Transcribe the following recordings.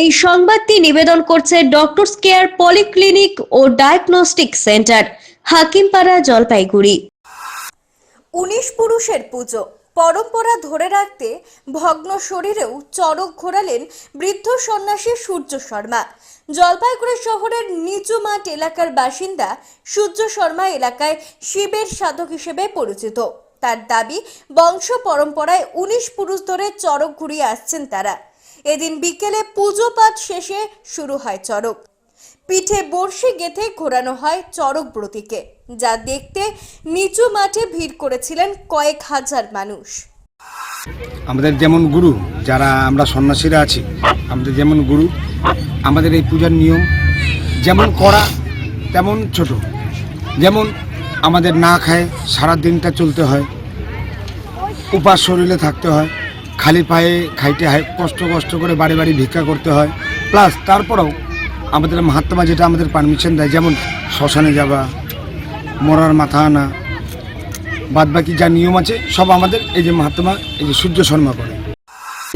এই সংবাদটি নিবেদন করছে ডক্টরস কেয়ার পলিক্লিনিক ও ডায়াগনস্টিক সেন্টার হাকিমপাড়া, জলপাইগুড়ি। উনিশ পুরুষের পুজো, পরম্পরা ধরে রাখতে ভগ্ন শরীরেও চড়ক ঘোরালেন বৃদ্ধ সন্ন্যাসী সূর্য শর্মা। জলপাইগুড়ি শহরের নিচু মাঠ এলাকার বাসিন্দা সূর্য শর্মা এলাকায় শিবের সাধক হিসেবে পরিচিত। তার দাবি, বংশ পরম্পরায় উনিশ পুরুষ ধরে চড়ক ঘুরিয়ে আসছেন তারা। এদিন বিকেলে পুজো পাঠ শেষে শুরু হয় চড়ক। পিঠে বড়শি গেঁথে ঘোরানো হয় চড়ক ব্রতীকে, যা দেখতে নিচু মাঠে ভিড় করেছিলেন কয়েক হাজার মানুষ। আমাদের যেমন গুরু, যারা আমরা সন্ন্যাসীরা আছি, আমাদের যেমন গুরু, আমাদের এই পূজার নিয়ম যেমন করা তেমন ছোট। যেমন আমাদের না খায় সারা দিনটা চলতে হয়, উপাস শরীরে থাকতে হয় খালি পায়ে খাইতে হয় কষ্ট কষ্ট করে বাড়ি বাড়ি ভিক্ষা করতে হয়। প্লাস তারপরেও আমাদের মহাত্মা যেটা আমাদের পারমিশন দেয় যেমন শ্মশানে যাওয়া মরার মাথা আনা বাদ বাকি যা নিয়ম আছে সব আমাদের এই যে মহাত্মা এই যে সূর্য শর্মা করে।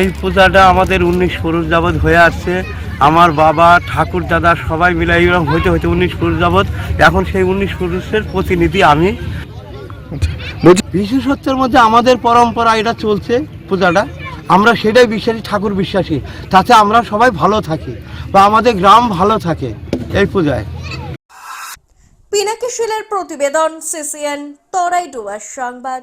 এই পূজাটা আমাদের উনিশ পুরুষ যাবৎ হয়ে আসছে। আমার বাবা ঠাকুর দাদা সবাই মিলে এইরকম হইতে হইতে উনিশ পুরুষ যাবৎ। এখন সেই উনিশ পুরুষের প্রতিনিধি আমি। বিশেষত্বের মধ্যে আমাদের পরম্পরা এটা চলছে পূজাটা। আমরা সেটাই বিশ্বাসী, ঠাকুর বিশ্বাসী। তাতে আমরা সবাই ভালো থাকি বা আমাদের গ্রাম ভালো থাকে এই পূজায়। পিনাকি শিলের প্রতিবেদন, সিসিএন, তরাই ডুয়ার সংবাদ।